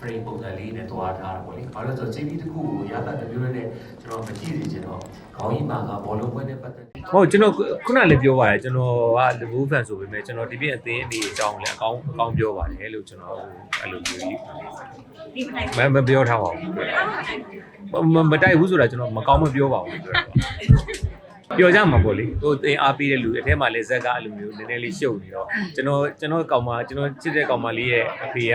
frame ပုံစံလေးနဲ့တွားထားတာပေါ့လေ။ဘာလို့လဲဆိုတော့ JP တစ်ခုကိုရတာတစ်မျိုးနဲ့ကျွန်တော်မကြည့်စီချင်တော့ခေါင်းကြီးမှာကဘောလုံးပွဲနဲ့ပတ်သက်တဲ့ဟုတ်ကျွန်တော်ခုနလည်းပြောပါတယ်ကျွန်တော်က Liverpool fan ဆိုပေမဲ့ကျွန်တော်ဒီပြည့်အသင်းအနေအကြောင်းလည်းအကောင်းအကောင်းပြောပါတယ်လို့ကျွန်တော်အဲ့လိုမျိုးကြီးဒီမနိုင်မမပြောထားပါဘူးမမတိုက်ဘူးဆိုတာကျွန်တော်မကောင်းမပြောပါဘူးပြောတာ ပါပြောကြမှာပေါ့လေဟိုသင်အားပေးတဲ့လူအထဲမှာလည်းဇက်ကအဲ့လိုမျိုးနည်းနည်းလေးရှုပ်နေတော့ကျွန်တော်ကျွန်တော်ကောင်မကျွန်တော်ချစ်တဲ့ကောင်မလေးရဲ့အဖေက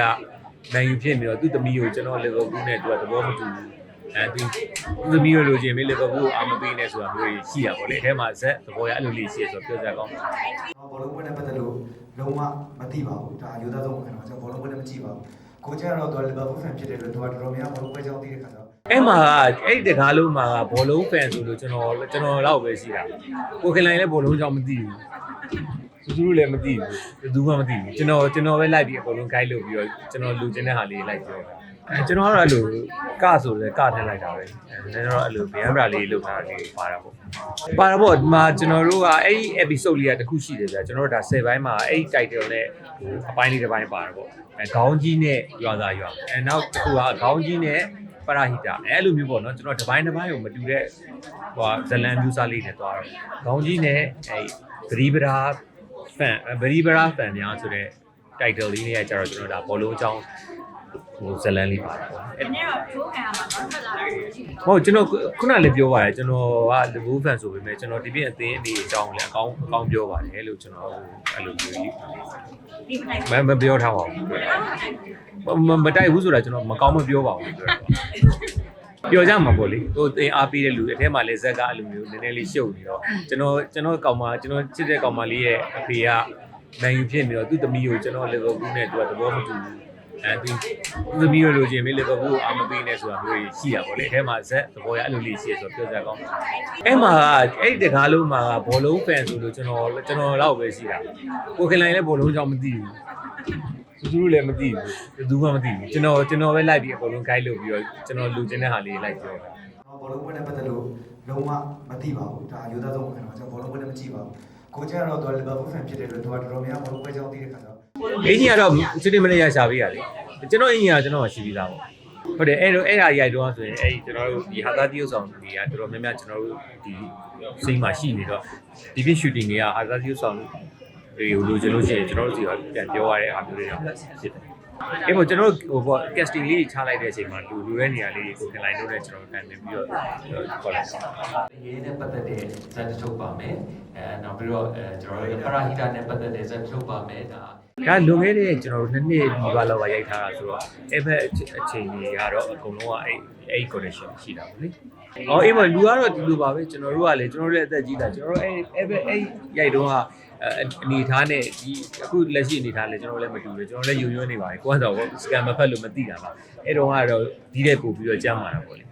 မန်ယူဖြစ်နေတော့သူ့သမီးကိုကျွန်တော်လီဗာပူးနဲ့သူကသဘောမတူဘူးအဲသူသူ့သမီးကိုလိုချင်ပြီးလီဗာပူးကိုအာမပေးနေဆိုတာမျိုးကြီးရှိရပါလေအထဲမှာဇက်သဘောရအဲ့လိုလေးရှိရဆိုတော့ပြောကြကောင်းဘောလုံးပွဲနဲ့ပတ်သက်လို့လုံးဝမသိပါဘူးဒါရိုးသားဆုံးခံတော့ကျွန်တော်ဘောလုံးပွဲနဲ့မကြည့်ပါဘူး ကိုကျကတော့သူကလီဗာပူးဖန်ဖြစ်တဲ့အတွက်သူကတော်တော်များများဘောလုံးပွဲကြောင်းသိတဲ့ခါကျတော့အဲ့မှာအဲ့ဒီတကားလုံးမှာဘောလုံးဖန်ဆိုလို့ကျွန်တော်ကျွန်တော်တော့ပဲရှိတာကိုခင်လိုင်းလည်းဘောလုံးကြောင့်မသိဘူးသူတို့လည်းမသိဘူးဘယ်သူမှမသိဘူးကျွန်တော်ကျွန်တော်ပဲလိုက်ပြီးအကုန်လုံး guide လုပ်ပြီးတော့ကျွန်တော်လူချင်းတဲ့ဟာလေးလိုက်ပြောတာ အဲကျွန်တော်ကတော့အဲ့လိုကဆိုလဲကထည့်လိုက်တာပဲအဲကျွန်တော်အဲ့လိုဗျမ်းဗရာလေးလုပ်ထားတာလေးပါတာပေါ့ပါတာပေါ့ဒီမှာကျွန်တော်တို့ကအဲ့ဒီ episode လေးကတစ်ခုရှိတယ်ဗျာကျွန်တော်တို့ဒါ10ဘိုင်းမှာအဲ့ဒီ title နဲ့ဟိုအပိုင်းလေးတစ်ပိုင်းပါတာပေါ့အဲခေါင်းကြီးနဲ့ရွာသားရွာအဲနောက်တစ်ခုကခေါင်းကြီးနဲ့ပရာဟိတာအဲလိုမျိုးပေါ့နော်ကျွန်တော်တစ်ပိုင်းတစ်ပိုင်းကိုမတူတဲ့ဟိုဇလန်မျိုးစားလေးနဲ့တွားတော့ခေါင်းကြီးနဲ့အဲဂရီဗရာဖန်ဂရီဗရာဖန်များဆိုတဲ့ title လေးနဲ့ကျတော့ကျွန်တော်ဒါဘောလုံးအကြောင်း ဟိုဇလန်လေးပါတယ်ပေါ့ဒီနေ့တော့ထိုးခံရမှာတော့ထွက်လာတယ်ရှိတယ်ဟုတ်ကျွန်တော်ခုနလည်းပြောပါတယ်ကျွန်တော်က Liverpool fan ဆိုပေမဲ့ကျွန်တော်ဒီပြည့်အသင်းအနေအကြောင်းလည်းအကောင်းအကောင်းပြောပါတယ်လို့ကျွန်တော်အဲ့လိုမျိုးကြီးဒီမနိုင်မမပြောထားပါဘူးမမတိုက်ဘူးဆိုတာကျွန်တော်မကောင်းမပြောပါဘူးပြောတာပါပြောကြမှာပေါ့လေဟိုသင်အားပေးတဲ့လူအထဲမှာလည်းဇက်ကအဲ့လိုမျိုးနည်းနည်းလေးရှုပ်နေတော့ကျွန်တော်ကျွန်တော်ကောင်မကျွန်တော်ချစ်တဲ့ကောင်မလေးရဲ့အဖေကမန်ယူဖြစ်နေတော့သူ့သမီးကိုကျွန်တော်လီဗာပူးနဲ့သူကသဘောမတူဘူး အဲသူသူ့သမီးကိုလိုချင်ပြီးလီဗာပူးကိုအာမပေးနေဆိုတာမျိုးကြီးရှိရပါလေအဲထဲမှာဇက်သဘောရအဲ့လိုလေးရှိရဆိုတော့ပြောကြကောင်းအဲ့မှာအဲ့ဒီတကားလုံးမှာဘောလုံးဖန်ဆိုလို့ကျွန်တော်ကျွန်တော်တော့ပဲရှိတာကိုခင်လိုင်းလည်းဘောလုံးကြောင့်မသိဘူးသူတို့လည်းမသိဘူးဘယ်သူမှမသိဘူးကျွန်တော်ကျွန်တော်ပဲလိုက်ပြီးအကုန်လုံး guide လုပ်ပြီးတော့ကျွန်တော်လူချင်းတဲ့ဟာလေးလိုက်ပြောတာဘောလုံးပွဲနဲ့ပတ်သက်လို့လုံးဝမသိပါဘူးဒါရိုးသားဆုံးခံတော့ကျွန်တော်ဘောလုံးပွဲနဲ့မကြည့်ပါဘူးကိုကျကတော့သူကလီဗာပူးဖန်ဖြစ်တဲ့အတွက်သူကတော်တော်များများဘောလုံးပွဲကြောင်းသိတဲ့ခါကျတော့ အင်ကြီးကတော့စနေမနေ့ရရှာပေးရတယ်ကျွန်တော်အင်ကြီးကကျွန်တော်ရှိပြီးသားပေါ့ဟုတ်တယ်အဲ့လိုအဲ့ဒါရိုက်တော့ဆိုရင်အဲ့ကျွန်တော်တို့ဒီဟာသားတိရုပ်ဆောင်တွေကတော်တော်များများကျွန်တော်တို့ဒီစိတ်မှာရှိနေတော့ဒီပြ shooting တွေကဟာသားတိရုပ်ဆောင်တွေကိုလိုချင်လို့ရှိရင်ကျွန်တော်တို့စီကပြန်ပြောရတဲ့အားမျိုးတွေတော့ဖြစ်တယ်အဲ့ပေါ့ကျွန်တော်တို့ဟိုပေါ့ casting လေးချလိုက်တဲ့အချိန်မှာလူလူတဲ့နေရာလေးကိုခင်လိုက်လို့လည်းကျွန်တော်တို့ကန်နေပြီးတော့ခေါ်လိုက်တာရေးနဲ့ပတ်သက်တဲ့ဇာတ်တစ်ချုပ်ပါမယ်အဲနောက်ပြီးတော့အဲကျွန်တော်တို့ပရာဟိတာနဲ့ပတ်သက်တဲ့ဇာတ်တစ်ချုပ်ပါမယ်ဒါ ဒါလွန်ခဲ့တဲ့ကျွန်တော်တို့နှစ်နှစ်ဒီပါလောက်ကရိုက်ထားတာဆိုတော့အဲ့ဘက်အချိန်ကြီးကတော့အကုန်လုံးကအဲ့အဲ့ connection ရှိတာပေါ့လေ။အော်အေးမလူကတော့ဒီလိုပါပဲကျွန်တော်တို့ကလည်းကျွန်တော်တို့ရဲ့အသက်ကြီးတာကျွန်တော်တို့အဲ့အဲ့ဘက်အဲ့ရိုက်တော့ကအနေထားနဲ့ဒီအခုလက်ရှိအနေထားလည်းကျွန်တော်လည်းမတူဘူးကျွန်တော်လည်းယုံယွန်းနေပါတယ်ကိုကတော့စကန်မဖက်လို့မသိတာပါအဲ့တော့ကတော့ဒီတဲ့ပို့ပြီးတော့ကြမ်းမာတာပေါ့လေ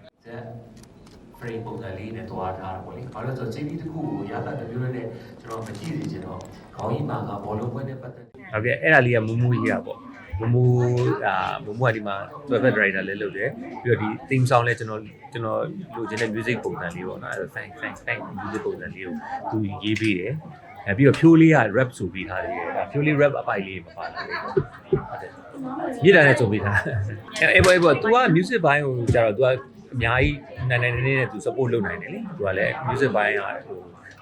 ဇက် frame ပုံစံလေးနဲ့တွားထားတာပေါ့လေ။ဘာလို့လဲဆိုတော့ JP တစ်ခုကိုရတာတစ်မျိုးနဲ့ကျွန်တော်မကြည့်စီချင်တော့ခေါင်းကြီးမှာကဘောလုံးပွဲနဲ့ပတ်သက်တဲ့ဟုတ်ကဲ့အဲ့ဒါလေးကမမူကြီးတာပေါ့မမူအာမမူကဒီမှာ web director လည်းလုပ်တယ်ပြီးတော့ဒီ theme song လည်းကျွန်တော်ကျွန်တော်လိုချင်တဲ့ music ပုံစံလေးပေါ့နော်အဲ့ဒါ fan fan fan music ပုံစံလေးကိုသူရေးပေးတယ်အဲပြီးတော့ဖြိုးလေးက rap ဆိုပြီးထားတယ်အဲဖြိုးလေး rap အပိုက်လေးမပါလာဘူးဟုတ်တယ်မြေတာနဲ့ဆိုပြီးထားအဲအဲ့ဘောအဲ့ဘော तू က music ဘိုင်းကိုကျတော့ तू က အများကြီးနိုင်နိုင်နေနေနဲ့သူ support လုပ်နိုင်တယ်လေသူကလည်း music ဘိုင်းကဟို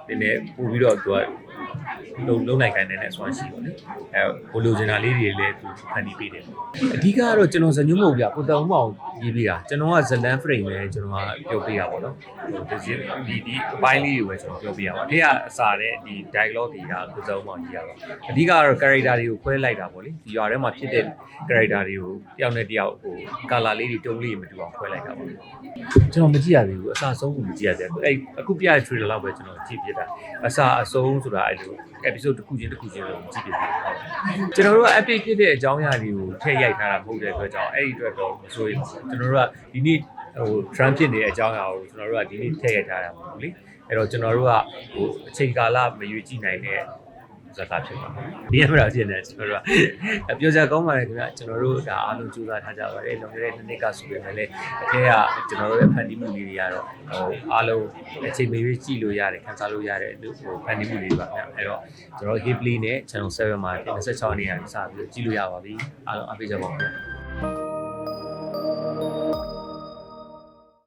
နည်းနည်းပို့ပြီးတော့သူက လုံလုံနိုင်ခိုင်းနေတဲ့ဆွမ်းရှိပါလေအဲဘိုလိုချင်တာလေးတွေလည်း तू ဖန်တီးပေးတယ်အဓိကကတော့ကျွန်တော်ဇညွှန်းမဟုတ်ဗျကိုတောင်မအောင်ရေးပေးတာကျွန်တော်ကဇလန် frame ပဲကျွန်တော်ကပြောပေးတာပေါ့နော်ဟိုဒီဒီအပိုင်းလေးတွေပဲကျွန်တော်ပြောပေးရပါအထက်ကအစားတဲ့ဒီ dialogue တွေကကိုတောင်မအောင်ရေးရပါအဓိကကတော့ character တွေကိုခွဲလိုက်တာပေါ့လေဒီရွာထဲမှာဖြစ်တဲ့ character တွေကိုတယောက်နဲ့တယောက်ဟို color လေးတွေတုံးလေးတွေမတူအောင်ခွဲလိုက်တာပေါ့ကျွန်တော်မကြည့်ရသေးဘူးအစားဆုံးကိုမကြည့်ရသေးဘူးအဲ့အခုပြရတဲ့ trailer လောက်ပဲကျွန်တော်ကြည့်ပြတာအစားအဆုံးဆိုတာအဲ့လို episode တစ်ခုချင်းတစ်ခုချင်းတော့မကြည့်ပြဘူးကျွန်တော်တို့က update ဖြစ်တဲ့အကြောင်းအရာတွေကိုထည့်ရိုက်ထားတာမဟုတ်တဲ့အတွက်ကြောင့်အဲ့ဒီအတွက်တော့မစိုးရိမ်ပါဘူးကျွန်တော်တို့ကဒီနေ့ဟို trend ဖြစ်နေတဲ့အကြောင်းအရာကိုကျွန်တော်တို့ကဒီနေ့ထည့်ရိုက်ထားတာမဟုတ်ဘူးလေအဲ့တော့ကျွန်တော်တို့ကဟိုအချိန်ကာလမရွေးကြည့်နိုင်တဲ့ ဇာတ်ကားဖြစ်ပါဒီရမလားဖြစ်နေကျွန်တော်တို့ကပြောကြကောင်းပါတယ်ခင်ဗျကျွန်တော်တို့ဒါအားလုံးကြိုးစားထားကြပါတယ်လွန်ခဲ့တဲ့နှစ်နှစ်ကဆိုပေမဲ့လည်းအထက်ကကျွန်တော်တို့ရဲ့ဖန်တီးမှုလေးတွေကတော့ဟိုအားလုံးအချိန်မရွေးကြည့်လို့ရတယ်ခန်းစားလို့ရတယ်လို့ဟိုဖန်တီးမှုလေးပါခင်ဗျအဲ့တော့ကျွန်တော် Hip Play နဲ့ Channel 7မှာ26ရက်နေ့ကနေစပြီးကြည့်လို့ရပါပြီအားလုံးအားပေးကြပါဦးခင်ဗျ